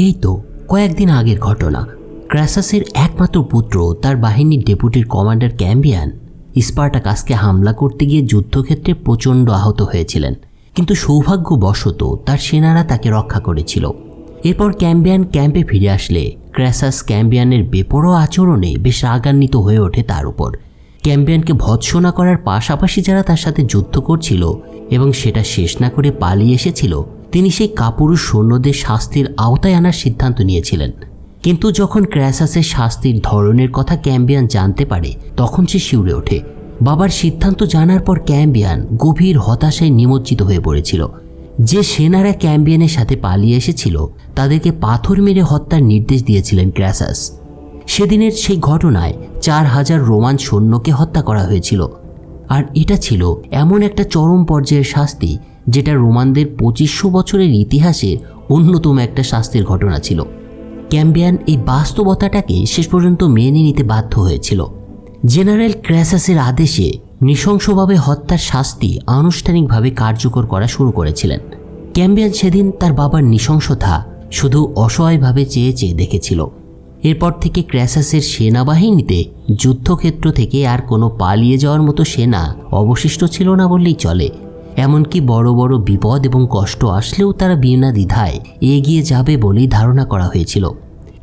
এই তো কয়েকদিন আগের ঘটনা। ক্র্যাসাসের একমাত্র পুত্র, তার বাহিনীর ডেপুটির কমান্ডার ক্যাম্বিয়ান স্পার্টাকাসকে হামলা করতে গিয়ে যুদ্ধক্ষেত্রে প্রচণ্ড আহত হয়েছিলেন। কিন্তু সৌভাগ্যবশত তার সেনারা তাকে রক্ষা করেছিল। এরপর ক্যাম্বিয়ান ক্যাম্পে ফিরে আসলে ক্র্যাসাস ক্যাম্বিয়ানের বেপরোয়া আচরণে বেশ রাগান্বিত হয়ে ওঠে তার উপর। ক্যাম্বিয়ানকে ভৎসনা করার পাশাপাশি যারা তার সাথে যুদ্ধ করছিল এবং সেটা শেষ না করে পালিয়ে এসেছিল তিনি সেই কাপুরুষ সৈন্যদের শাস্তির আওতায় আনার সিদ্ধান্ত নিয়েছিলেন। কিন্তু যখন ক্র্যাসাসের শাস্তির ধরনের কথা ক্যাম্বিয়ান জানতে পারে, তখন সে শিউরে ওঠে। বাবার সিদ্ধান্ত জানার পর ক্যাম্বিয়ান গভীর হতাশায় নিমজ্জিত হয়ে পড়েছিল। যে সেনারা ক্যাম্বিয়ানের সাথে পালিয়ে এসেছিল, তাদেরকে পাথর মেরে হত্যার নির্দেশ দিয়েছিলেন ক্র্যাসাস। সেদিনের সেই ঘটনায় চার হাজার রোমান সৈন্যকে হত্যা করা হয়েছিল। আর এটা ছিল এমন একটা চরম পর্যায়ের শাস্তি যেটা রোমানদের পঁচিশশো বছরের ইতিহাসে অন্যতম একটা শাস্তির ঘটনা ছিল। ক্যাম্বিয়ান এই বাস্তবতাটাকে শেষ পর্যন্ত মেনে নিতে বাধ্য হয়েছিল। জেনারেল ক্র্যাসাসের আদেশে নৃশংসভাবে হত্যার শাস্তি আনুষ্ঠানিকভাবে কার্যকর করা শুরু করেছিলেন। ক্যাম্বিয়ান সেদিন তার বাবার নৃশংসতা শুধু অসহায়ভাবে চেয়ে চেয়ে দেখেছিল। এরপর থেকে ক্র্যাসাসের সেনাবাহিনীতে যুদ্ধক্ষেত্র থেকে আর কোনো পালিয়ে যাওয়ার মতো সেনা অবশিষ্ট ছিল না বললেই চলে। এমনকি বড় বড় বিপদ এবং কষ্ট আসলেও তারা বিনা দ্বিধায় এগিয়ে যাবে বলেই ধারণা করা হয়েছিল।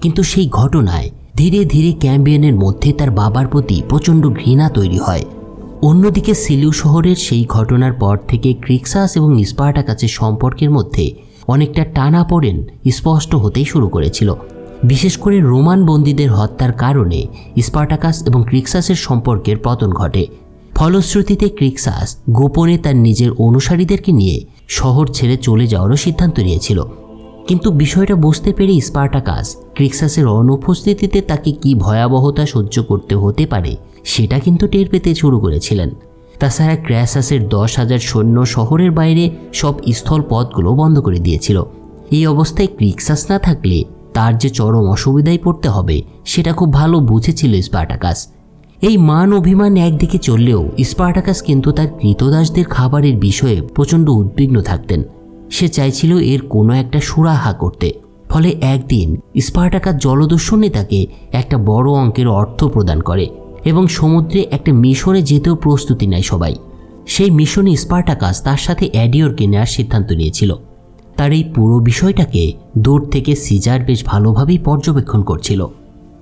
কিন্তু সেই ঘটনায় ধীরে ধীরে ক্যাম্বিয়নের মধ্যে তার বাবার প্রতি প্রচণ্ড ঘৃণা তৈরি হয়। অন্যদিকে সিলিউ শহরের সেই ঘটনার পর থেকে ক্রিক্সাস এবং স্পার্টাকাসের সম্পর্কের মধ্যে অনেকটা টানা পড়েন স্পষ্ট হতেই শুরু করেছিল। বিশেষ করে রোমান বন্দীদের হত্যার কারণে স্পার্টাকাস এবং ক্রিক্সাসের সম্পর্কের পতন ঘটে। ফলশ্রুতিতে ক্রিক্সাস গোপনে তার নিজের অনুসারীদেরকে নিয়ে শহর ছেড়ে চলে যাওয়ারও সিদ্ধান্ত নিয়েছিল। কিন্তু বিষয়টা বুঝতে পেরে স্পার্টাকাস ক্রিক্সাসের অনুপস্থিতিতে তাকে কি ভয়াবহতা সহ্য করতে হতে পারে সেটা কিন্তু টের পেতে শুরু করেছিলেন। তাছাড়া ক্র্যাসাসের দশ হাজার সৈন্য শহরের বাইরে সব স্থল পথগুলো বন্ধ করে দিয়েছিল। এই অবস্থায় ক্রিক্সাস না থাকলে তার যে চরম অসুবিধায় পড়তে হবে সেটা খুব ভালো বুঝেছিল স্পার্টাকাস। এই মান অভিমান একদিকে চললেও স্পার্টাকাস কিন্তু তার কৃতদাসদের খাবারের বিষয়ে প্রচণ্ড উদ্বিগ্ন থাকতেন। সে চাইছিল এর কোনো একটা সুরাহা করতে। ফলে একদিন স্পার্টাকাস জলদস্যু তাকে একটা বড় অঙ্কের অর্থ প্রদান করে এবং সমুদ্রে একটা মিশনে যেতেও প্রস্তুতি নেয় সবাই। সেই মিশনে স্পার্টাকাস তার সাথে অ্যাডিওরকে নেওয়ার সিদ্ধান্ত নিয়েছিল। তার এই পুরো বিষয়টাকে দূর থেকে সিজার বেশ ভালোভাবেই পর্যবেক্ষণ করছিল।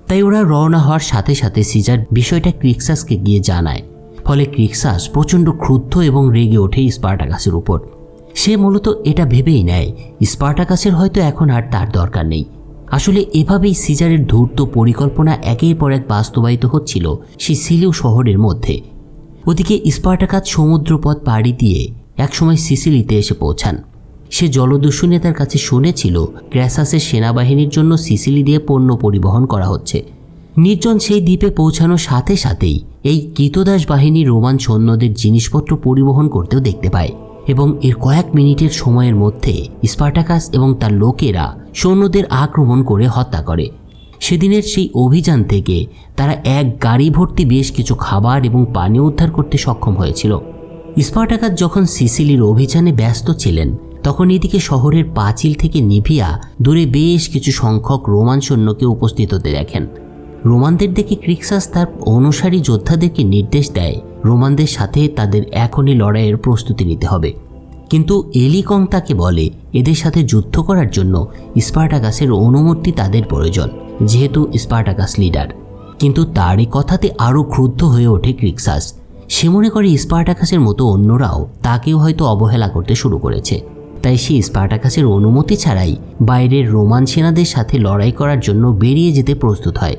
তাই ওরা রওনা হওয়ার সাথে সাথে সিজার বিষয়টা ক্রিক্সাসকে গিয়ে জানায়। ফলে ক্রিক্সাস প্রচণ্ড ক্রুদ্ধ এবং রেগে ওঠে স্পার্টাকাসের উপর। সে মূলত এটা ভেবেই নেয়, স্পার্টাকাসের হয়তো এখন আর তার দরকার নেই। আসলে এভাবেই সিজারের ধূর্ত পরিকল্পনা একের পর এক বাস্তবায়িত হচ্ছিল সেই সিলিউ শহরের মধ্যে। ওদিকে স্পার্টাকাস সমুদ্রপথ পাড়ি দিয়ে একসময় সিসিলিতে এসে পৌঁছান। সে জলদস্যু নেতার কাছে শুনেছিল ক্র্যাসাসের সেনাবাহিনীর জন্য সিসিলি দিয়ে পণ্য পরিবহন করা হচ্ছে। নির্জন সেই দ্বীপে পৌঁছানোর সাথে সাথেই এই কৃতদাস বাহিনী রোমান সৈন্যদের জিনিসপত্র পরিবহন করতেও দেখতে পায় এবং এর কয়েক মিনিটের সময়ের মধ্যে স্পার্টাকাস এবং তার লোকেরা সৈন্যদের আক্রমণ করে হত্যা করে। সেদিনের সেই অভিযান থেকে তারা এক গাড়ি ভর্তি বেশ কিছু খাবার এবং পানীয় উদ্ধার করতে সক্ষম হয়েছিল। স্পার্টাকাস যখন সিসিলির অভিযানে ব্যস্ত ছিলেন তখন এদিকে শহরের পাঁচিল থেকে নিভিয়া দূরে বেশ কিছু সংখ্যক রোমান সৈন্যকে উপস্থিত হতে দেখেন। রোমানদের দেখে ক্রিক্সাস তার অনুসারী যোদ্ধাদেরকে নির্দেশ দেয়, রোমানদের সাথে তাদের এখনই লড়াইয়ের প্রস্তুতি নিতে হবে। কিন্তু এলিকং তাকে বলে, এদের সাথে যুদ্ধ করার জন্য স্পার্টাকাসের অনুমতি তাদের প্রয়োজন, যেহেতু স্পার্টাকাস লিডার। কিন্তু তার এই কথাতে আরও ক্রুদ্ধ হয়ে ওঠে ক্রিক্সাস। সে মনে করে স্পার্টাকাসের মতো অন্যরাও তাকেও হয়তো অবহেলা করতে শুরু করেছে। তাই সে স্পার্টাকাসের অনুমতি ছাড়াই বাইরের রোমান সেনাদের সাথে লড়াই করার জন্য বেরিয়ে যেতে প্রস্তুত হয়।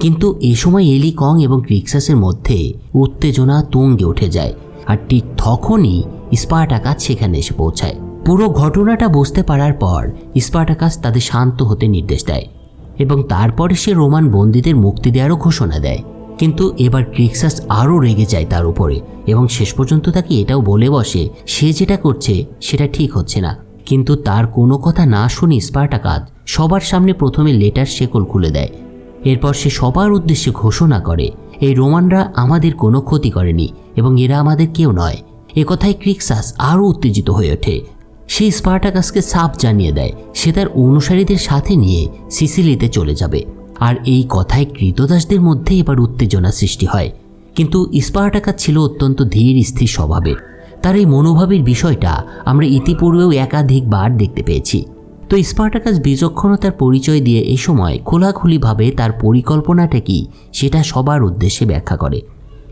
কিন্তু এ সময় এলি কং এবং ক্রিক্সাসের মধ্যে উত্তেজনা তুঙ্গে উঠে যায় আর ঠিক তখনই স্পার্টাকাস সেখানে এসে পৌঁছায়। পুরো ঘটনাটা বুঝতে পারার পর স্পার্টাকাস তাদের শান্ত হতে নির্দেশ দেয় এবং তারপরে সে রোমান বন্দীদের মুক্তি দেওয়ারও ঘোষণা দেয়। কিন্তু এবার ক্রিক্সাস আরও রেগে যায় তার উপরে এবং শেষ পর্যন্ত তাকে এটাও বলে বসে, সে যেটা করছে, সেটা ঠিক হচ্ছে না। কিন্তু তার কোনো কথা না শুনে স্পার্টাকাত সবার সামনে প্রথমে লেটার শেকল খুলে দেয়। এরপর সে সবার উদ্দেশ্যে ঘোষণা করে, এই রোমানরা আমাদের কোনো ক্ষতি করেনি এবং এরা আমাদের কেউ নয়। একথায় ক্রিক্সাস আরও উত্তেজিত হয়ে ওঠে। সে স্পার্টাকাসকে সাপ জানিয়ে দেয়, সে তার অনুসারীদের সাথে নিয়ে সিসিলিতে চলে যাবে। আর এই কথায় কৃতদাসদের মধ্যে এবার উত্তেজনা সৃষ্টি হয়। কিন্তু স্পার্টাকাস ছিল অত্যন্ত ধীর, স্থির স্বভাবের। তার এই মনোভাবের বিষয়টা আমরা ইতিপূর্বেও একাধিকবার দেখতে পেয়েছি। তো স্পার্টাকাস বিচক্ষণতার পরিচয় দিয়ে এ সময় খোলাখুলিভাবে তার পরিকল্পনাটা কি সেটা সবার উদ্দেশ্যে ব্যাখ্যা করে।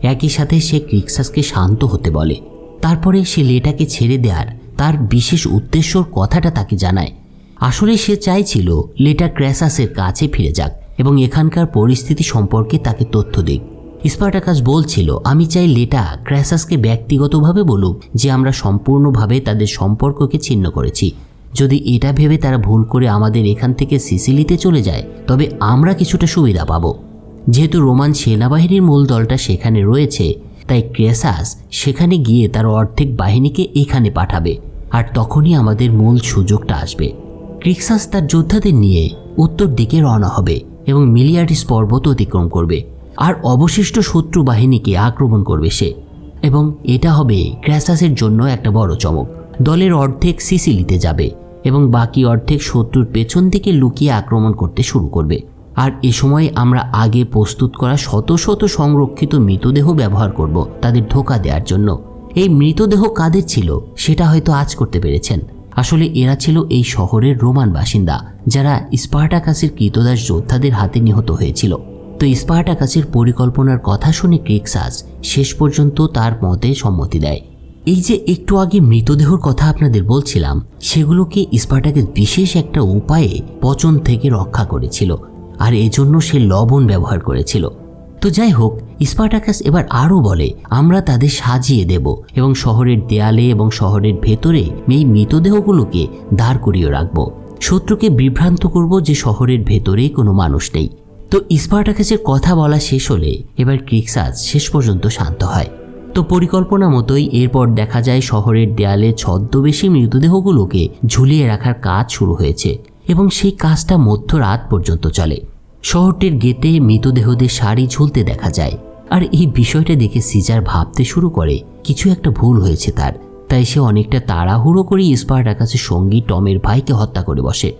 একই সাথে সে ক্রিক্সাসকে শান্ত হতে বলে। তারপরে সে লেটাকে ছেড়ে দেওয়ার তার বিশেষ উদ্দেশ্যর কথাটা তাকে জানায়। আসলে সে চাইছিল লেটা ক্র্যাসাসের কাছে ফিরে যাক। এবং এখানকার পরিস্থিতি সম্পর্কে তাকে তথ্য দিক। স্পার্টাকাস বলছিল, আমি চাই লেটা ক্র্যাসাসকে ব্যক্তিগতভাবে বলুক যে আমরা সম্পূর্ণভাবে তাদের সম্পর্ককে ছিন্ন করেছি। যদি এটা ভেবে তারা ভুল করে আমাদের এখান থেকে সিসিলিতে চলে যায়, তবে আমরা কিছুটা সুবিধা পাবো। যেহেতু রোমান সেনাবাহিনীর মূল দলটা সেখানে রয়েছে, তাই ক্রেসাস সেখানে গিয়ে তার অর্ধেক বাহিনীকে এখানে পাঠাবে আর তখনই আমাদের মূল সুযোগটা আসবে। ক্রিক্সাস তার যোদ্ধাদের নিয়ে উত্তর দিকে রওনা হবে। এবং মিলিয়ারিস পর্বত অতিক্রম করবে, আর অবশিষ্ট শত্রু বাহিনীকে আক্রমণ করবে সে। এবং এটা হবে ক্র্যাসাসের জন্য একটা বড় চমক। দলের অর্ধেক সিসিলিতে যাবে এবং বাকি অর্ধেক শত্রুর পেছন থেকে লুকিয়ে আক্রমণ করতে শুরু করবে। আর এ সময় আমরা আগে প্রস্তুত করা শত শত সংরক্ষিত মৃতদেহ ব্যবহার করব তাদের ধোকা দেওয়ার জন্য। এই মৃতদেহ কাদের ছিল, সেটা হয়তো আজ করতে পেরেছেন। আসলে এরা ছিল এই শহরের রোমান বাসিন্দা, যারা স্পার্টাকাসের কৃতদাস যোদ্ধাদের হাতে নিহত হয়েছিল। তো স্পার্টাকাসের পরিকল্পনার কথা শুনে ক্রিক্সাস শেষ পর্যন্ত তার মতে সম্মতি দেয়। এই যে একটু আগে মৃতদেহর কথা আপনাদের বলছিলাম, সেগুলোকে স্পার্টাকাস বিশেষ একটা উপায়ে পচন থেকে রক্ষা করেছিল, আর এজন্য সে লবণ ব্যবহার করেছিল। তো যাই হোক, স্পার্টাকাস এবার আরও বলে, আমরা তাদের সাজিয়ে দেব এবং শহরের দেয়ালে এবং শহরের ভেতরে এই মৃতদেহগুলোকে দাঁড় করিয়ে রাখব। শত্রুকে বিভ্রান্ত করব যে শহরের ভেতরেই কোনো মানুষ নেই। তো স্পার্টাকাসের কথা বলা শেষ হলে এবার ক্রিক্সাস শেষ পর্যন্ত শান্ত হয়। তো পরিকল্পনা মতোই এরপর দেখা যায় শহরের দেয়ালে ছদ্মবেশী মৃতদেহগুলোকে ঝুলিয়ে রাখার কাজ শুরু হয়েছে এবং সেই কাজটা মধ্যরাত পর্যন্ত চলে। শহরটির গেটে মৃতদেহদের শাড়ি ঝুলতে দেখা যায়। আর এই বিষয়টা দেখে সিজার ভাবতে শুরু করে, কিছু একটা ভুল হয়েছে তার। তাই সে অনেকটা তাড়াহুড়ো করে স্পার্টাকাসের সঙ্গী টমের ভাইকে হত্যা করে বসে।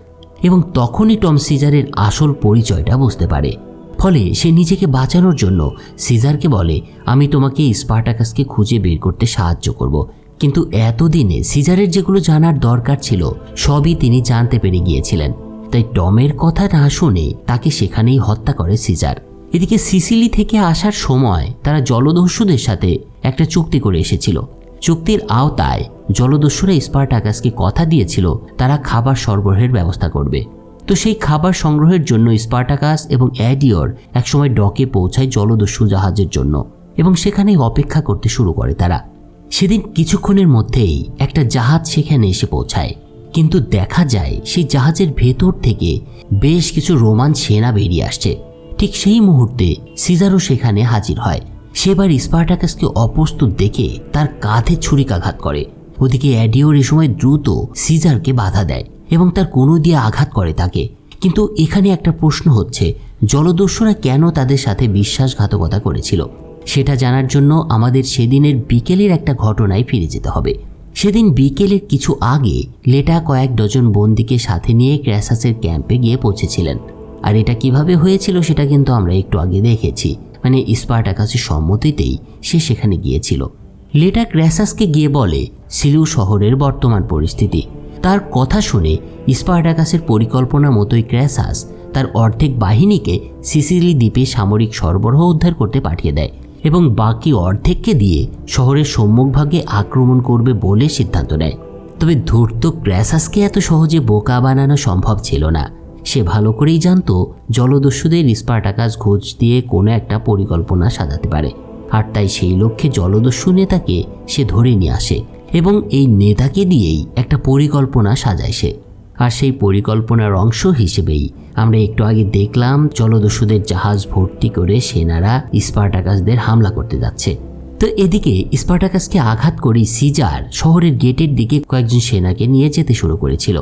এবং তখনই টম সিজারের আসল পরিচয়টা বুঝতে পারে। ফলে সে নিজেকে বাঁচানোর জন্য সিজারকে বলে, আমি তোমাকে স্পার্টাকাসকে খুঁজে বের করতে সাহায্য করব। কিন্তু এতদিনে সিজারের যেগুলো জানার দরকার ছিল, সবই তিনি জানতে পেরে গিয়েছিলেন। তাই টমের কথা না শুনে তাকে সেখানেই হত্যা করে সিজার। এদিকে সিসিলি থেকে আসার সময় তারা জলদস্যুদের সাথে একটা চুক্তি করে এসেছিল। চুক্তির আওতায় জলদস্যুরা স্পার্টাকাসকে কথা দিয়েছিল, তারা খাবার সরবরাহের ব্যবস্থা করবে। তো সেই খাবার সংগ্রহের জন্য স্পার্টাকাস এবং অ্যাডিওর একসময় ডকে পৌঁছায় জলদস্যু জাহাজের জন্য এবং সেখানেই অপেক্ষা করতে শুরু করে তারা। সেদিন কিছুক্ষণের মধ্যেই একটা জাহাজ সেখানে এসে পৌঁছায়। কিন্তু দেখা যায় সেই জাহাজের ভেতর থেকে বেশ কিছু রোমান সেনা বেরিয়ে আসছে। ঠিক সেই মুহূর্তে সিজারও সেখানে হাজির হয়। সেবার স্পার্টাকাসকে অপ্রস্তুত দেখে তার কাঁধে ছুরিকাঘাত করে। ওদিকে অ্যাডিওর এ সময় দ্রুত সিজারকে বাধা দেয় এবং তার কোনো দিয়ে আঘাত করে তাকে। কিন্তু এখানে একটা প্রশ্ন হচ্ছে, জলদস্যুরা কেন তাদের সাথে বিশ্বাসঘাতকতা করেছিল? সেটা জানার জন্য আমাদের সেদিনের বিকেলের একটা ঘটনায় ফিরে যেতে হবে। সেদিন বিকেলের কিছু আগে লেটা কয়েক ডজন বন্দিকে সাথে নিয়ে ক্র্যাসাসের ক্যাম্পে গিয়ে পৌঁছেছিলেন। আর এটা কীভাবে হয়েছিল সেটা কিন্তু আমরা একটু আগে দেখেছি। মানে স্পার্টাকাসের সম্মতিতেই সে সেখানে গিয়েছিল। লেটা ক্র্যাসাসকে গিয়ে বলে, সিলু শহরের বর্তমান পরিস্থিতি। তার কথা শুনে স্পার্টাকাসের পরিকল্পনা মতোই ক্র্যাসাস তার অর্ধেক বাহিনীকে সিসিলি দ্বীপে সামরিক সরবরাহ উদ্ধার করতে পাঠিয়ে দেয়। এবং বাকি অর্ধেককে দিয়ে শহরের সম্মুখভাগে আক্রমণ করবে বলে সিদ্ধান্ত নেয়। তবে ধূর্ত ক্র্যাসাসকে এত সহজে বোকা বানানো সম্ভব ছিল না। সে ভালো করেই জানত, জলদস্যুদের স্পার্টাকাস ঘোষ দিয়ে কোনো একটা পরিকল্পনা সাজাতে পারে। আর তাই সেই লক্ষ্যে জলদস্যু নেতাকে সে ধরে নিয়ে আসে এবং এই নেতাকে দিয়েই একটা পরিকল্পনা সাজায় সে। আর সেই পরিকল্পনার অংশ হিসেবেই আমরা একটু আগে দেখলাম জলদস্যুদের জাহাজ ভর্তি করে সেনারা স্পার্টাকাসদের হামলা করতে যাচ্ছে। তো এদিকে স্পার্টাকাসকে আঘাত করে সিজার শহরের গেটের দিকে কয়েকজন সেনাকে নিয়ে যেতে শুরু করেছিল।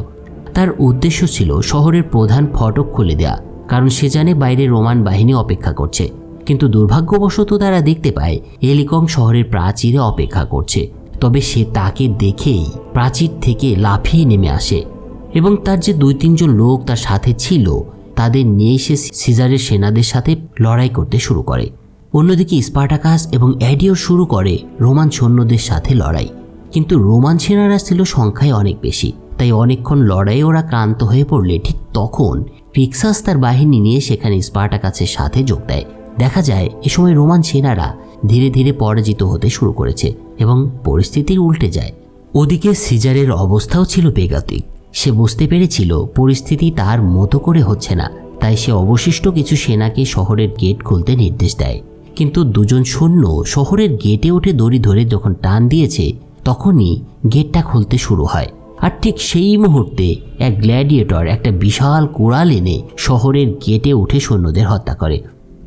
তার উদ্দেশ্য ছিল শহরের প্রধান ফটক খুলে দেয়া, কারণ সে জানে বাইরে রোমান বাহিনী অপেক্ষা করছে। কিন্তু দুর্ভাগ্যবশত তারা দেখতে পায় এলিকং শহরের প্রাচীরে অপেক্ষা করছে। তবে সে তাকে দেখেই প্রাচীর থেকে লাফিয়ে নেমে আসে। এবং তার যে দুই তিনজন লোক তার সাথে ছিল, তাদের নিয়ে সে সিজারের সেনাদের সাথে লড়াই করতে শুরু করে। অন্যদিকে স্পার্টাকাস এবং অ্যাডিও শুরু করে রোমান সৈন্যদের সাথে লড়াই। কিন্তু রোমান সেনারা ছিল সংখ্যায় অনেক বেশি, তাই অনেকক্ষণ লড়াই ওরা ক্লান্ত হয়ে পড়লে ঠিক তখন ক্রিক্সাস তার বাহিনী নিয়ে সেখানে স্পার্টাকাসের সাথে যোগ দেয়। দেখা যায়, এ সময় রোমান সেনারা ধীরে ধীরে পরাজিত হতে শুরু করেছে এবং পরিস্থিতি উল্টে যায়। ওদিকে সিজারের অবস্থাও ছিল বেগাতিক। সে বুঝতে পেরেছিল পরিস্থিতি তার মতো করে হচ্ছে না, তাই সে অবশিষ্ট কিছু সেনাকে শহরের গেট খুলতে নির্দেশ দেয়। কিন্তু দুজন সৈন্য শহরের গেটে উঠে দড়ি ধরে যখন টান দিয়েছে, তখনই গেটটা খুলতে শুরু হয়। আর ঠিক সেই মুহূর্তে এক গ্ল্যাডিয়েটর একটা বিশাল কোড়াল এনে শহরের গেটে উঠে সৈন্যদের হত্যা করে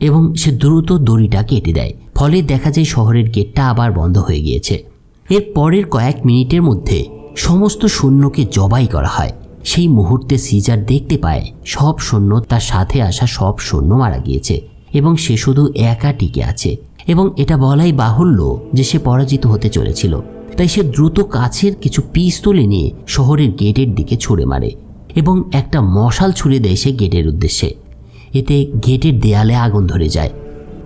এবং সে দ্রুত দড়িটা কেটে দেয়, ফলে দেখা যায় শহরের গেটটা আবার বন্ধ হয়ে গিয়েছে। এর পরের কয়েক মিনিটের মধ্যে সমস্ত সৈন্যকে জবাই করা হয়। সেই মুহূর্তে সিজার দেখতে পায়, সব সৈন্য তার সাথে আসা সব সৈন্য মারা গিয়েছে এবং সে শুধু একা টিকে আছে এবং এটা বলাই বাহুল্য যে সে পরাজিত হতে চলেছিল। তাই সে দ্রুত কাছের কিছু পিস্তলে নিয়ে শহরের গেটের দিকে ছুড়ে মারে এবং একটা মশাল ছুড়ে দেয় সে গেটের উদ্দেশ্যে। এতে গেটের দেয়ালে আগুন ধরে যায়।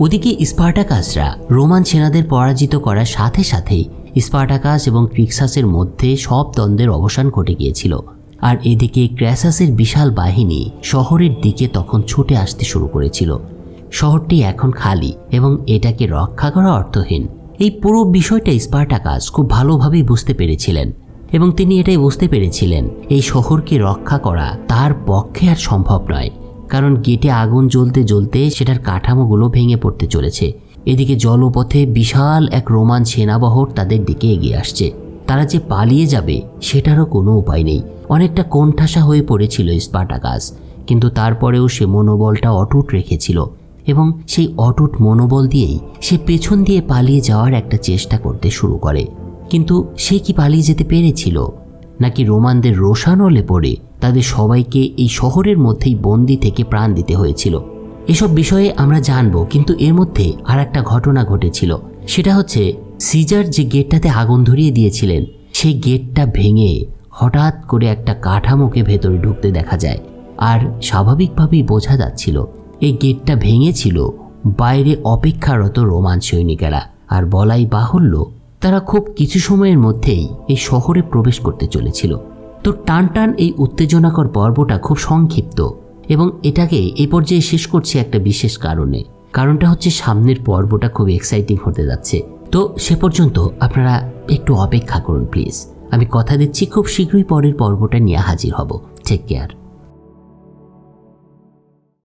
ওদিকে স্পার্টাকাসরা রোমান সেনাদের পরাজিত করার সাথে সাথেই স্পার্টাকাস এবং ক্রিক্সাসের মধ্যে সব দ্বন্দ্বের অবসান ঘটে গিয়েছিল। আর এদিকে ক্র্যাসাসের বিশাল বাহিনী শহরের দিকে তখন ছুটে আসতে শুরু করেছিল। শহরটি এখন খালি এবং এটাকে রক্ষা করা অর্থহীন। এই পুরো বিষয়টা স্পার্টাকাস খুব ভালোভাবেই বুঝতে পেরেছিলেন এবং তিনি এটাই বুঝতে পেরেছিলেন, এই শহরকে রক্ষা করা তার পক্ষে আর সম্ভব নয়। কারণ গেটে আগুন জ্বলতে জ্বলতে সেটার কাঠামোগুলো ভেঙে পড়তে চলেছে। এদিকে জলপথে বিশাল এক রোমান সেনাবহর তাদের দিকে এগিয়ে আসছে। তারা যে পালিয়ে যাবে, সেটারও কোনো উপায় নেই। অনেকটা কোণঠাসা হয়ে পড়েছিল স্পার্টাকাস, কিন্তু তারপরেও সে মনোবলটা অটুট রেখেছিল এবং সেই অটুট মনোবল দিয়েই সে পেছন দিয়ে পালিয়ে যাওয়ার একটা চেষ্টা করতে শুরু করে। কিন্তু সে কি পালিয়ে যেতে পেরেছিল? নাকি রোমানদের রোশানলে পড়ে তাদের সবাইকে এই শহরের মধ্যেই বন্দি থেকে প্রাণ দিতে হয়েছিল? এসব বিষয়ে আমরা জানব, কিন্তু এর মধ্যে আর একটা ঘটনা ঘটেছিল। সেটা হচ্ছে, সিজার যে গেটটাতে আগুন ধরিয়ে দিয়েছিলেন, সেই গেটটা ভেঙে হঠাৎ করে একটা কাঠামোকে ভেতরে ঢুকতে দেখা যায়। আর স্বাভাবিকভাবেই বোঝা যাচ্ছিল, এই গেটটা ভেঙেছিল বাইরে অপেক্ষারত রোমান সৈনিকেরা। আর বলাই বাহুল্য, তারা খুব কিছু সময়ের মধ্যেই এই শহরে প্রবেশ করতে চলেছিল। তো টান টান এই উত্তেজনাকর পর্বটা খুব সংক্ষিপ্ত। এবং এটাকে এ পর্যায়ে শেষ করছি একটা বিশেষ কারণে। কারণটা হচ্ছে সামনের পর্বটা খুব এক্সাইটিং হতে যাচ্ছে। তো সে পর্যন্ত আপনারা একটু অপেক্ষা করুন প্লিজ আমি কথা দিচ্ছি, খুব শীঘ্রই পরের পর্বটা নিয়ে হাজির হব। Take care